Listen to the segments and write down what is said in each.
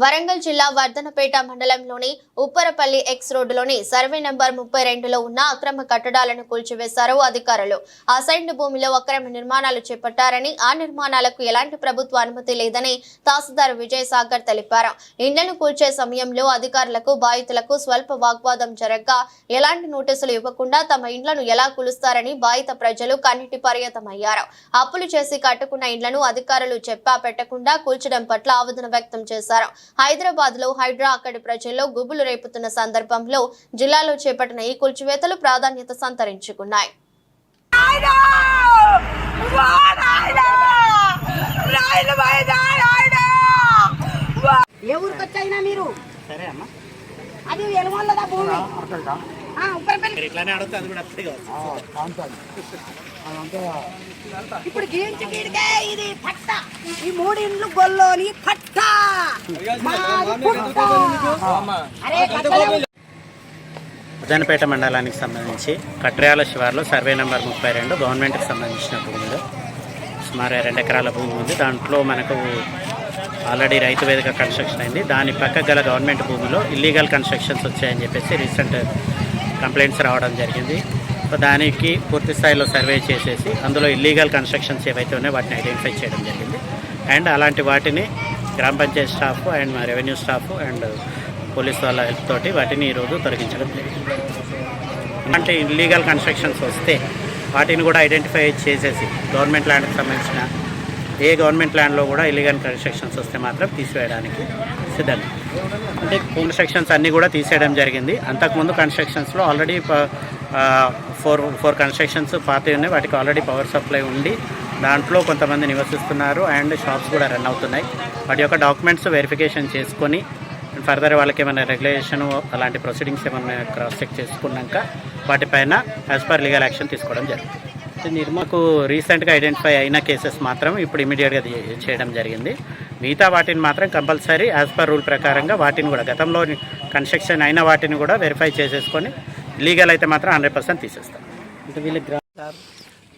వరంగల్ జిల్లా వర్ధనపేట మండలంలోని ఉప్పరపల్లి ఎక్స్ రోడ్డులోని సర్వే నెంబర్ ముప్పై రెండులో ఉన్న అక్రమ కట్టడాలను కూల్చివేశారు అధికారులు. అసైన్డ్ భూమిలో అక్రమ నిర్మాణాలు చేపట్టారని ఆ నిర్మాణాలకు ఎలాంటి ప్రభుత్వ అనుమతి లేదని తహసీల్దార్ విజయసాగర్ తెలిపారు. ఇండ్లను కూల్చే సమయంలో అధికారులకు బాధితులకు స్వల్ప వాగ్వాదం జరగ్గా ఎలాంటి నోటీసులు ఇవ్వకుండా తమ ఇండ్లను ఎలా కూలుస్తారని బాధిత ప్రజలు కన్నిటి పర్యతమయ్యారు. అప్పులు చేసి కట్టుకున్న ఇండ్లను అధికారులు చెప్పా పెట్టకుండా కూల్చడం పట్ల ఆవేదన వ్యక్తం చేశారు. హైదరాబాద్లో హైడ్రా అక్కడి ప్రజల్లో గుబులు రేపుతున్న సందర్భంలో జిల్లాలో చేపట్టిన ఈ కూల్చివేతలు ప్రాధాన్యత సంతరించుకున్నాయి! ఏ ఊరికి వచ్చాయినా మీరు? సరే అమ్మా. అది భూమి? ఇట్లానే కూడా ఇప్పుడు గీంచి గీడికే ఇది పట్ట. ఈ మూడు ఇండ్లు గొల్లోని పట్ట. మండలానికి సంబంధించి కట్రయాల శివార్లో సర్వే నెంబర్ ముప్పై రెండు గవర్నమెంట్కి సంబంధించిన భూములు. సుమారు రెండు ఎకరాల భూమి ఉంది. దాంట్లో మనకు ఆల్రెడీ రైతు వేదిక కన్స్ట్రక్షన్ అయింది. దాని పక్క గల గవర్నమెంట్ భూమిలో ఇల్లీగల్ కన్స్ట్రక్షన్స్ వచ్చాయని చెప్పేసి రీసెంట్ కంప్లైంట్స్ రావడం జరిగింది. సో దానికి పూర్తి స్థాయిలో సర్వే చేసేసి అందులో ఇల్లీగల్ కన్స్ట్రక్షన్స్ ఏవైతే ఉన్నాయో వాటిని ఐడెంటిఫై చేయడం జరిగింది. అండ్ అలాంటి వాటిని గ్రామ పంచాయతీ స్టాఫ్ అండ్ మా రెవెన్యూ స్టాఫ్ అండ్ పోలీస్ వాళ్ళ హెల్ప్ తోటి వాటిని ఈరోజు తొలగించడం జరిగింది. అంటే ఇల్లీగల్ కన్స్ట్రక్షన్స్ వస్తే వాటిని కూడా ఐడెంటిఫై చేసేసి గవర్నమెంట్ ల్యాండ్కి సంబంధించిన ఏ గవర్నమెంట్ ల్యాండ్లో కూడా ఇల్లీగల్ కన్స్ట్రక్షన్స్ వస్తే మాత్రం తీసివేయడానికి సిద్ధంగా అంటే కన్స్ట్రక్షన్స్ అన్నీ కూడా తీసేయడం జరిగింది. అంతకుముందు కన్స్ట్రక్షన్స్లో ఆల్రెడీ ఫోర్ ఫోర్ కన్స్ట్రక్షన్స్ పాత ఉన్నాయి. వాటికి ఆల్రెడీ పవర్ సప్లై ఉండి దాంట్లో కొంతమంది నివసిస్తున్నారు అండ్ షాప్స్ కూడా రన్ అవుతున్నాయి. వాటి యొక్క డాక్యుమెంట్స్ వెరిఫికేషన్ చేసుకొని ఫర్దర్ వాళ్ళకి ఏమైనా రెగ్యులేషన్ అలాంటి ప్రొసీడింగ్స్ ఏమైనా క్రాస్ చెక్ చేసుకున్నాక వాటిపైన యాజ్ పర్ లీగల్ యాక్షన్ తీసుకోవడం జరుగుతుంది. నిర్మాకు రీసెంట్గా ఐడెంటిఫై అయిన కేసెస్ మాత్రం ఇప్పుడు ఇమీడియట్గా చేయడం జరిగింది. మిగతా వాటిని మాత్రం కంపల్సరీ యాజ్ పర్ రూల్ ప్రకారంగా వాటిని కూడా గతంలో కన్స్ట్రక్షన్ అయిన వాటిని కూడా వెరిఫై చేసేసుకొని లీగల్ అయితే మాత్రం హండ్రెడ్ పర్సెంట్ తీసేస్తాం. అంటే వీళ్ళకి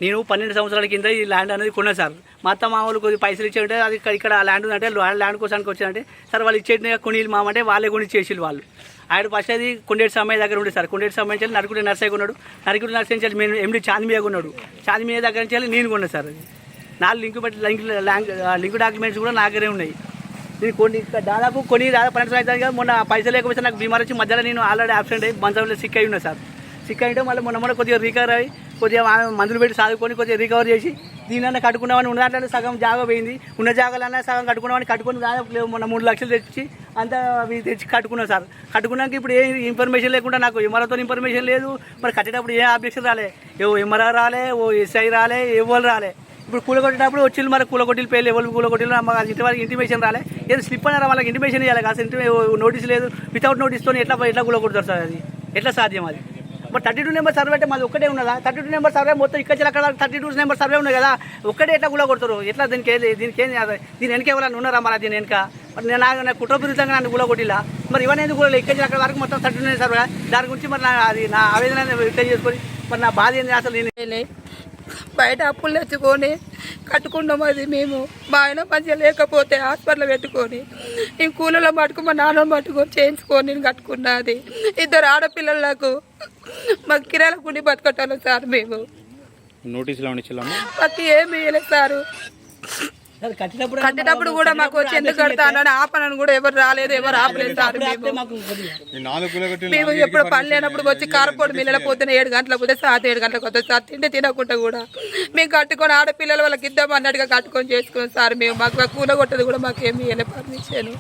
నేను పన్నెండు సంవత్సరాల కింద ఈ ల్యాండ్ అనేది కొన్నా సార్ మా అత్త మా వాళ్ళు కొద్దిగా పైసలు ఇచ్చారంటే అది ఇక్కడ ల్యాండ్ ఉందంటే ల్యాండ్ కోసానికి వచ్చారంటే సార్ వాళ్ళు ఇచ్చేట కొని మామంటే వాళ్ళే కొని చేసి వాళ్ళు. ఆయన ఫస్ట్ అది కొండేటి సమయ దగ్గర ఉండే సార్ కొండేటి సమయం నుంచి నరకుడి నర్సయ్య కొన్నాడు. నరకుడి నర్సయ్య నుంచి మేము ఎండి చాందిమియా కొన్నాడు. చాందిమియా దగ్గర నుంచి నేను కొన్నా సార్ అది నాలుగు లింక్ బట్టి లింక్ లింక్ డాక్యుమెంట్స్ కూడా నా దగ్గరే ఉన్నాయి. నేను కొన్ని దాదాపు కొన్ని దాదాపు పన్నెండు సంవత్సరాలు కదా మొన్న పైసలు లేకపోతే నాకు బీమార్ వచ్చి మధ్యలో నేను ఆల్రెడీ ఆబ్సెంట్ అయ్యి మంచంలో సిక్ అయి ఉన్నా సార్ సిక్ అయితే మళ్ళీ మొన్న మొన్న కొద్దిగా రికవర్ అయ్యి కొద్దిగా మందులు పెట్టి సాదుకొని కొద్దిగా రికవర్ చేసి దీనిలో కట్టుకున్నామని ఉన్న దాంట్లో సగం జాగా పోయింది. ఉన్న జాగాలన్నా సగం కట్టుకున్నామని కట్టుకుని దాదాపు లేవు మొన్న మూడు లక్షలు తెచ్చి అంతా అవి తెచ్చి కట్టుకున్నాం సార్. కట్టుకున్నాక ఇప్పుడు ఏ ఇన్ఫర్మేషన్ లేకుండా నాకు ఎంఆర్ఓతో ఇన్ఫర్మేషన్ లేదు. మరి కట్టేటప్పుడు ఏ అబ్జెక్షన్ రాలే? ఓ ఎంఆర్ఆర్ రాలే ఓ ఎస్ఐ రాలే ఎవరు రాలే? ఇప్పుడు కూలగొట్టేటప్పుడు వచ్చింది మరి కూలగొట్టిన పేర్లు ఎవరు కూలగొట్టిన మాకు ఇంటి వాళ్ళకి ఇంటిమేషన్ రాలే. ఏదో స్లిప్ అన్నారా వాళ్ళకి ఇంటిమేషన్ ఇవ్వాలి కాదు ఇంటి నోటీస్ లేదు. వితౌట్ నోటీస్తో ఎట్లా ఎట్లా కూలగొడతారు సార్ అది? ఎట్లా సాధ్యం అది? మరి థర్టీ టూ నెంబర్ సర్వే అంటే మాది ఒక్కటే ఉన్నదా? థర్టీ టూ నెంబర్ సర్వే మొత్తం ఇక్కడ అక్కడ థర్టీ టూ నెంబర్ సర్వే ఉన్నాయి కదా? ఒక్కటే ఎట్లా కూడా కొడతారు? ఎట్లా దీనికి ఏది దీనికి ఏం దీని వెనక ఎవరైనా ఉన్నారా మరి దీని వెనక? మరి నేను నాకు నాకు కుట్రపూరితంగా నన్ను కూడా కొట్టిలా మరి ఇవన్నీ కూడా ఇక్కడ అక్కడ వరకు మొత్తం థర్టీ టూ సర్వే దాని గురించి మరి నా అది నా ఆవేదన చేసుకొని మరి నా బాధ ఏంది అసలు నేను బయట అప్పులు తెచ్చుకొని కట్టుకున్నాం అది మేము. మా ఆయన మంచిగా లేకపోతే హాస్పిటల్ పెట్టుకొని ఈ కూలలో పట్టుకుని మా నాన్న పట్టుకొని చేయించుకొని నేను కట్టుకున్నా అది. ఇద్దరు ఆడపిల్లలకు మా కిరాల గుండి బతకట్టాలి సార్ మేము. నోటీసులు మాకు ఏమి ఇవ్వలేదు సారు. సార్ కట్టేటప్పుడు కట్టేటప్పుడు కూడా మాకు వచ్చి ఎందుకు కడతానని ఆపనని కూడా ఎవరు రాలేదు ఎవరు ఆపలేదు సార్ మేము. మాకు ఎప్పుడు పని లేనప్పుడు వచ్చి కారపొడి మిల్లల పొద్దున ఏడు గంటలకు పోతే సాత ఏడు గంటలకు వస్తుంది సార్. తిండి తినకుండా కూడా. మేము కట్టుకొని ఆడపిల్లల వాళ్ళకి ఇద్దాం అన్నట్టుగా కట్టుకొని చేసుకున్నాం సార్ మేము. మాకు కూల కొట్టదు కూడా మాకు ఏమి ఇవ్వలే పర్మిషన్.